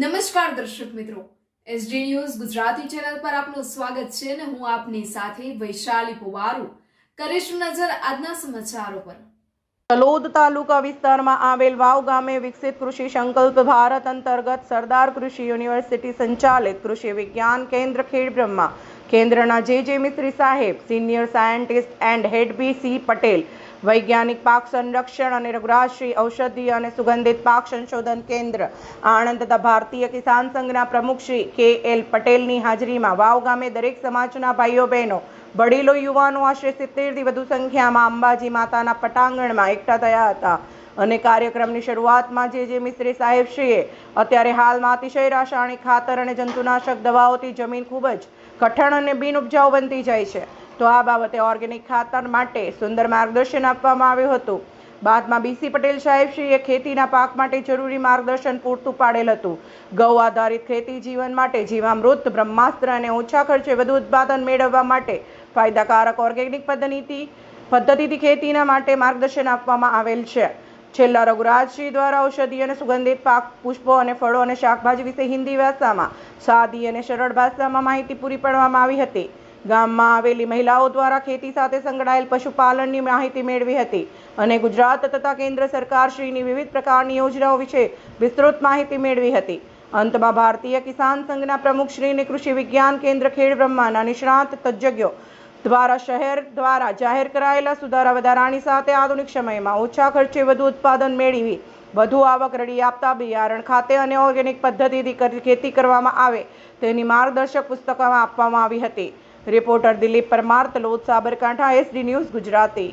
નમસ્કાર દર્શક મિત્રો. એસડી ન્યૂઝ ગુજરાતી ચેનલ પર આપનું સ્વાગત છે અને હું આપની સાથે વૈશાલી પુવારુ. કરીશું નજર આજના સમાચારો પર. તલોદ તાલુકા વિસ્તારમાં આવેલ વાવ ગામે વિકસિત કૃષિ સંકલ્પ ભારત અંતર્ગત સરદાર કૃષિ યુનિવર્સિટી સંચાલિત કૃષિ વિજ્ઞાન કેન્દ્ર ખેડબ્રહ્મા કેન્દ્રના જે જે મિત્રી સાહેબ senior scientist and head B C Patel, વૈજ્ઞાનિક પાક સંરક્ષણ અને રઘુરાજશ્રી ઔષધીય અને સુગંધિત પાક સંશોધન કેન્દ્ર, આણંદ તથા ભારતીય કિસાન સંઘના પ્રમુખ શ્રી કે એલ પટેલની હાજરીમાં વાવ ગામે દરેક સમાજના ભાઈઓ બહેનો, વડીલો, યુવાનો આશરે સિત્તેરથી વધુ સંખ્યામાં અંબાજી માતાના પટાંગણમાં એકઠા થયા હતા. અને કાર્યક્રમની શરૂઆતમાં જે જે મિસ્ત્રી સાહેબશ્રીએ અત્યારે હાલમાં અતિશય રાસાયણિક ખાતર અને જંતુનાશક દવાઓથી જમીન ખૂબ જ કઠણ અને બિનઉપજાઉ બનતી જાય છે. તો આ બાબતે ઓર્ગેનિક ખાતર માટે સુંદર માર્ગદર્શન આપવામાં આવ્યું હતું. બાદમાં બીસી પટેલ સાહેબશ્રીએ ખેતીના પાક માટે જરૂરી માર્ગદર્શન પૂરતું પાડેલ હતું. ગૌ આધારિત ખેતી જીવન માટે જીવામૃત, બ્રહ્માસ્ત્ર અને ઓછા ખર્ચે વધુ ઉત્પાદન મેળવવા માટે ફાયદાકારક ઓર્ગેનિક પદ્ધતિ, પદ્ધતિથી ખેતીના માટે માર્ગદર્શન આપવામાં આવેલ છે. છેલ્લા રઘુરાજશ્રી દ્વારા ઔષધિ અને સુગંધિત પાક, પુષ્પો અને ફળો અને શાકભાજી વિશે હિન્દી ભાષામાં, સાદી અને સરળ ભાષામાં માહિતી પૂરી પાડવામાં આવી હતી. ગામમાં આવેલી મહિલાઓ દ્વારા ખેતી સાથે સંકળાયેલ પશુપાલનની માહિતી મેળવી હતી અને ગુજરાત તથા કેન્દ્ર સરકારશ્રીની વિવિધ પ્રકારની યોજનાઓ વિશે વિસ્તૃત માહિતી મેળવી હતી. અંતમાં ભારતીય કિસાન સંઘના પ્રમુખશ્રીને કૃષિ વિજ્ઞાન કેન્દ્ર ખેડબ્રહ્માના નિષ્ણાંત તજજ્ઞો દ્વારા શહેર દ્વારા જાહેર કરાયેલા સુધારા વધારાની સાથે આધુનિક સમયમાં ઓછા ખર્ચે વધુ ઉત્પાદન મેળવી વધુ આવક રડી આપતા બિયારણ ખાતે અને ઓર્ગેનિક પદ્ધતિથી ખેતી કરવામાં આવે તેની માર્ગદર્શક પુસ્તકોમાં આપવામાં આવી હતી. Reporter Dilip Parmar, Talod Sabarkantha, SD news Gujarati.